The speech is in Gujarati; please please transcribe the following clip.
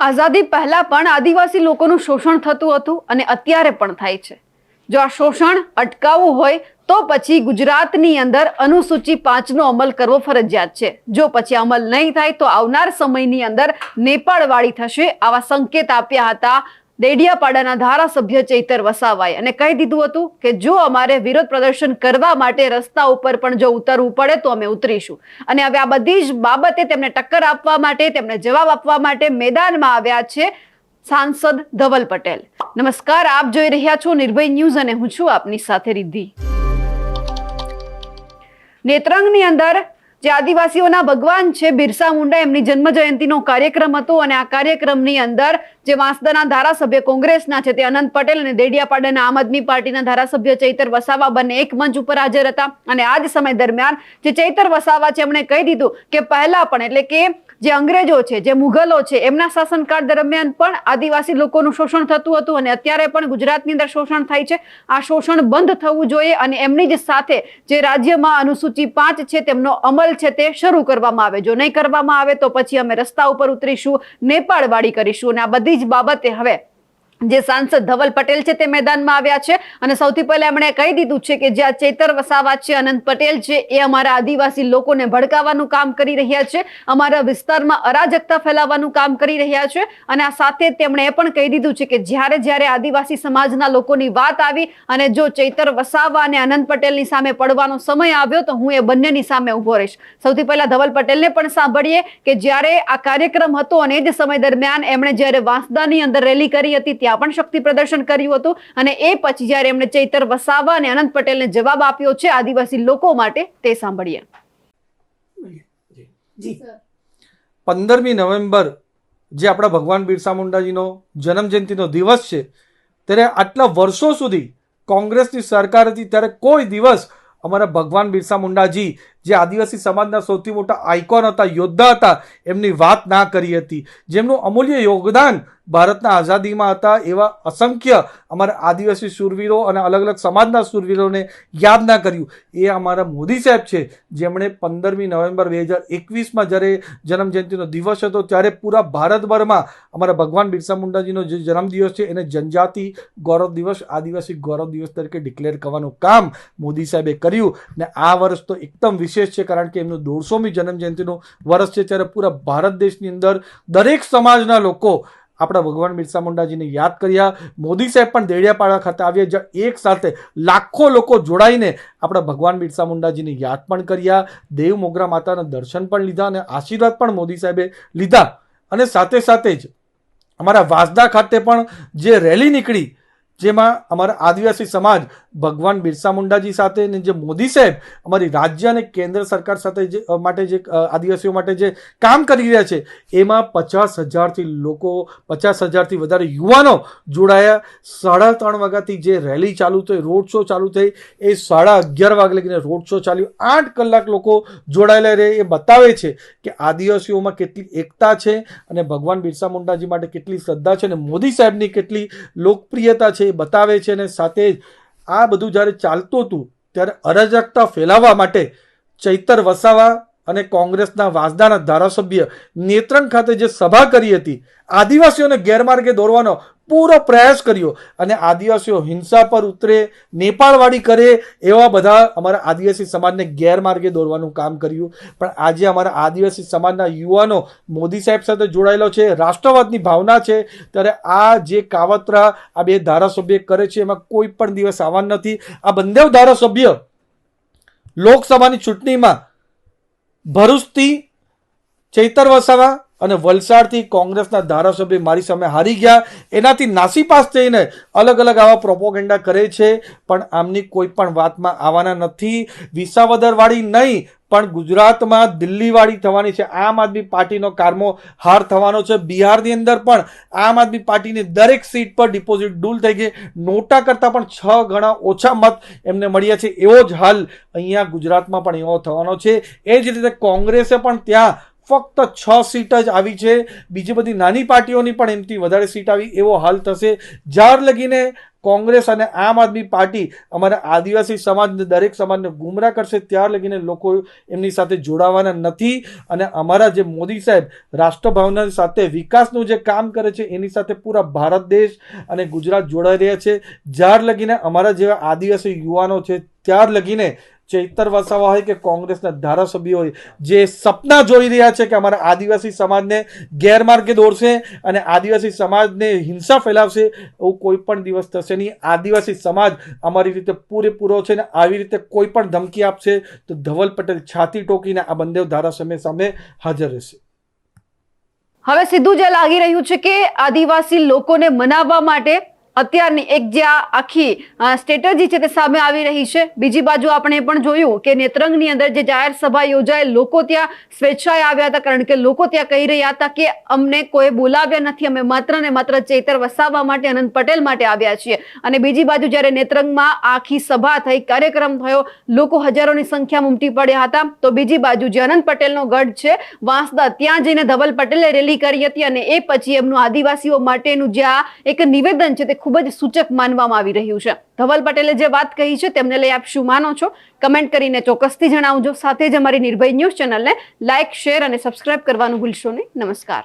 આઝાદી પહેલા પણ આદિવાસી લોકોનું શોષણ થતું હતું અને અત્યારે પણ થાય છે. જો આ શોષણ અટકાવવું હોય તો પછી ગુજરાતની અંદર અનુસૂચિ પાંચનો અમલ કરવો ફરજિયાત છે. જો પછી અમલ નહીં થાય તો આવનાર સમયની અંદર નેપાળવાળી થશે, આવા સંકેત આપ્યા હતા દેડિયાપાડાના ધારાસભ્ય ચૈતર વસાવાએ અને કહી દીધું હતું કે જો અમારે વિરોધ પ્રદર્શન કરવા માટે રસ્તા ઉપર પણ જો ઉતરવું પડે તો અમે ઉતરીશું. અને હવે આ બધી જ બાબતે તેમને ટક્કર આપવા માટે, તેમને જવાબ આપવા માટે મેદાનમાં આવ્યા છે સાંસદ ધવલ પટેલ. નમસ્કાર, આપ જોઈ રહ્યા છો નિર્ભય ન્યૂઝ અને હું છું આપની સાથે રિદ્ધિ. નેત્રંગની અંદર જે આદિવાસીઓના ભગવાન છે, બિરસા મુંડા, એમની જન્મ જયંતિનો કાર્યક્રમ હતો અને આ કાર્યક્રમની અંદર જે વાંસદાના ધારાસભ્ય કોંગ્રેસના છે તે અનંત પટેલ અને દેડિયાપાડાના આમ આદમી પાર્ટીના ધારાસભ્ય ચૈતર વસાવા બંને એક મંચ ઉપર હાજર હતા. અને આ જ સમય દરમિયાન જે ચૈતર વસાવા છે, એમણે કહી દીધું કે પહેલા પણ, એટલે કે જે અંગ્રેજો છે, જે મુઘલો છે, એમના શાસનકાળ દરમિયાન પણ આદિવાસી લોકોનું શોષણ થતું હતું અને અત્યારે પણ ગુજરાતની અંદર શોષણ થાય છે. આ શોષણ બંધ થવું જોઈએ અને એમની જ સાથે જે રાજ્યમાં અનુસૂચિ પાંચ છે, તેમનો અમલ છે તે શરૂ કરવામાં આવે. જો નહીં કરવામાં આવે તો પછી અમે રસ્તા ઉપર ઉતરીશું, નેપાળવાળી કરીશું અને આ બધી જ બાબતે હવે જે સાંસદ ધવલ પટેલ છે તે મેદાનમાં આવ્યા છે. અને સૌથી પહેલા એમણે કહી દીધું છે કે જે આ ચૈતર વસાવા છે, અનંત પટેલ છે, એ અમારા આદિવાસી લોકોને ભડકાવવાનું કામ કરી રહ્યા છે. અમારા વિસ્તારમાં અરાજકતા ફેલાવવાનું કામ કરી રહ્યા છે. અને આ સાથે તેમણે એ પણ કહી દીધું છે કે જ્યારે જ્યારે આદિવાસી સમાજના લોકોની વાત આવી અને જો ચૈતર વસાવા અને અનંત પટેલની સામે પડવાનો સમય આવ્યો તો હું એ બંનેની સામે ઊભો રહીશ. સૌથી પહેલા ધવલ પટેલને પણ સાંભળીએ કે જ્યારે આ કાર્યક્રમ હતો અને એ જ સમય દરમિયાન એમણે જ્યારે વાંસદાની અંદર રેલી કરી હતી ત્યાં પણ શક્તિ પ્રદર્શન કર્યું હતું. અને એ પછી જ્યારે એમણે ચૈતર વસાવા અને અનંત પટેલને જવાબ આપ્યો છે આદિવાસી લોકો માટે, તે સાંભળીએ. પંદરમી નવેમ્બર જે આપણા ભગવાન બિરસા મુંડાજીનો જન્મજયંતિનો દિવસ છે, ત્યારે આટલા વર્ષો સુધી કોંગ્રેસની સરકાર હતી, ત્યારે કોઈ દિવસ અમારા ભગવાન બિરસા મુંડાજી જે આદિવાસી સમાજના સૌથી મોટા આઇકોન હતા, યોદ્ધા હતા, એમની વાત ના કરી હતી. જેમનું અમૂલ્ય યોગદાન ભારતના આઝાદીમાં હતા એવા અસંખ્ય અમારા આદિવાસી શૂરવીરો અને અલગ અલગ સમાજના શૂરવીરોને યાદ ના કર્યું. એ અમારા મોદી સાહેબ છે, જેમણે પંદરમી નવેમ્બર બે હજાર એકવીસમાં જ્યારે જન્મજયંતિનો દિવસ હતો, ત્યારે પૂરા ભારતભરમાં અમારા ભગવાન બિરસા મુંડાજીનો જે જન્મદિવસ છે, એને જનજાતિ ગૌરવ દિવસ, આદિવાસી ગૌરવ દિવસ તરીકે ડિક્લેર કરવાનું કામ મોદી સાહેબે કર્યું. ને આ વર્ષ તો એકદમ વિશેષ છે કારણ કે એમનું દોઢસોમી જન્મજયંતિનું વર્ષ છે ત્યારે પૂરા ભારત દેશની અંદર દરેક સમાજના લોકો આપણા ભગવાન બિરસા મુંડાજીને યાદ કર્યા. મોદી સાહેબ પણ દેડિયાપાડા ખાતે આવ્યા, જ્યાં એક સાથે લાખો લોકો જોડાઈને આપણા ભગવાન બિરસા મુંડાજીને યાદ પણ કર્યા. દેવ મોગરા માતાના દર્શન પણ લીધા અને આશીર્વાદ પણ મોદી સાહેબે લીધા. અને સાથે સાથે જ અમારા વાંસદા ખાતે પણ જે રેલી નીકળી જેમાં અમારા આદિવાસી સમાજ, ભગવાન બિરસા મુંડાજી સાથે ને જે મોદી સાહેબ, અમારી રાજ્ય અને કેન્દ્ર સરકાર સાથે જે માટે જે આદિવાસીઓ માટે જે કામ કરી રહ્યા છે, એમાં પચાસ હજારથી લોકો, પચાસ હજારથી વધારે યુવાનો જોડાયા. સાડા ત્રણ વાગ્યાથી જે રેલી ચાલુ થઈ, રોડ શો ચાલુ થઈ, એ સાડા અગિયાર વાગે લગીને રોડ શો ચાલ્યું. આઠ કલાક લોકો જોડાયેલા રહે, એ બતાવે છે કે આદિવાસીઓમાં કેટલી એકતા છે અને ભગવાન બિરસા મુંડાજી માટે કેટલી શ્રદ્ધા છે અને મોદી સાહેબની કેટલી લોકપ્રિયતા છે. એ બતાવે છે અને સાથે જ આ બધું જ્યારે ચાલતું હતું, ત્યારે અરાજકતા ફેલાવવા માટે ચૈતર વસાવા અને કોંગ્રેસના વાસદાના ધારાસભ્ય નેત્રંગ ખાતે જે સભા કરી હતી, આદિવાસીઓને ગેરમાર્ગે દોરવાનો પૂરો પ્રયાસ કર્યો અને આદિવાસીઓ હિંસા પર ઉતરે નેપાળવાડી કરે એવા બધા અમારા આદિવાસી સમાજને ગેરમાર્ગે દોરવાનું કામ કર્યું. પણ આજે અમારા આદિવાસી સમાજના યુવાનો મોદી સાહેબ સાથે જોડાયેલો છે, રાષ્ટ્રવાદની ભાવના છે. ત્યારે આ જે કાવતરા આ બે ધારાસભ્ય કરે છે, એમાં કોઈ પણ દિવસ આવવાનું નથી. આ બંને ધારાસભ્ય લોકસભાની ચૂંટણીમાં ભરૂચથી ચૈતર વસાવા અને વલસાડથી કોંગ્રેસના ધારાસભ્ય મારી સામે હારી ગયા. એનાથી નાસીપાસ થઈને અલગ અલગ આવા પ્રોપોગેન્ડા કરે છે, પણ આમની કોઈ પણ વાતમાં આવવાના નથી. વિસાવદરવાળી નહીં, પણ ગુજરાતમાં દિલ્હીવાળી થવાની છે. આમ આદમી પાર્ટીનો કારમો હાર થવાનો છે. બિહારની અંદર પણ આમ આદમી પાર્ટીની દરેક સીટ પર ડિપોઝિટ ડૂલ થઈ ગઈ. નોટા કરતાં પણ છ ગણા ઓછા મત એમને મળ્યા છે. એવો જ હાલ અહીંયા ગુજરાતમાં પણ એવો થવાનો છે. એ જ રીતે કોંગ્રેસે પણ ત્યાં ફક્ત છ સીટ જ આવી છે. બીજી બધી નાની પાર્ટીઓની પણ એમથી વધારે સીટ આવી. એવો હાલ થશે. જ્યાર લગીને કોંગ્રેસ અને આમ આદમી પાર્ટી અમારા આદિવાસી સમાજને દરેક સમાજને ગુમરાહ કરશે. ત્યાર લગીને લોકો એમની સાથે જોડાવાના નથી. અને અમારા જે મોદી સાહેબ રાષ્ટ્રભાવના સાથે વિકાસનું જે કામ કરે છે, એની સાથે પૂરા ભારત દેશ અને ગુજરાત જોડાઈ રહ્યા છે. જ્યાર લગીને અમારા જેવા આદિવાસી યુવાનો છે, ત્યાર લગીને ચૈતર વસાવા હોય કે કોંગ્રેસના ધારાસભ્યો હોય, જે સપના જોઈ રહ્યા છે કે અમારા આદિવાસી સમાજને ગેરમાર્ગે દોરશે અને આદિવાસી સમાજને હિંસા ફેલાવશે, એવું કોઈ પણ દિવસ થશે નહીં. આદિવાસી સમાજ અમારી રીતે પૂરેપૂરો છે ને આવી રીતે કોઈ પણ ધમકી આપશે તો ધવલ પટેલ છાતી ટોકીને આ બંને ધારાસભ્ય સામે હાજર રહેશે. હવે સીધું જે લાગી રહ્યું છે કે આદિવાસી લોકોને મનાવવા માટે અત્યારની એક જે આખી સ્ટ્રેટેજી છે તે સામે આવી રહી છે. બીજી બાજુ આપણે પણ જોયું કે નેત્રંગની અંદર જે જાહેર સભા યોજાય લોકો ત્યાં સ્વેચ્છાએ આવ્યા હતા. કારણ કે લોકો ત્યાં કહી રહ્યા હતા કે અમને કોઈ બોલાવ્યા નથી. અમે માત્ર ને માત્ર ચૈતર વસાવવા માટે, અનંત પટેલ માટે આવ્યા છીએ. અને બીજી બાજુ જ્યારે નેત્રંગમાં આખી સભા થઈ, કાર્યક્રમ થયો, લોકો હજારોની સંખ્યામાં ઉમટી પડ્યા હતા, તો બીજી બાજુ જે અનંત પટેલનો ગઢ છે, વાંસદા, ત્યાં જઈને ધવલ પટેલે રેલી કરી હતી. અને એ પછી એમનું આદિવાસીઓ માટેનું જે એક નિવેદન છે તે ખૂબ જ સૂચક માનવામાં આવી રહ્યું છે. ધવલ પટેલે જે વાત કહી છે તેમને લઈ આપ શું માનો છો? કમેન્ટ કરીને ચોક્કસથી જણાવજો. સાથે જ અમારી નિર્ભય ન્યૂઝ ચેનલને લાઇક શેર અને સબસ્ક્રાઇબ કરવાનું ભૂલશો નહીં. નમસ્કાર.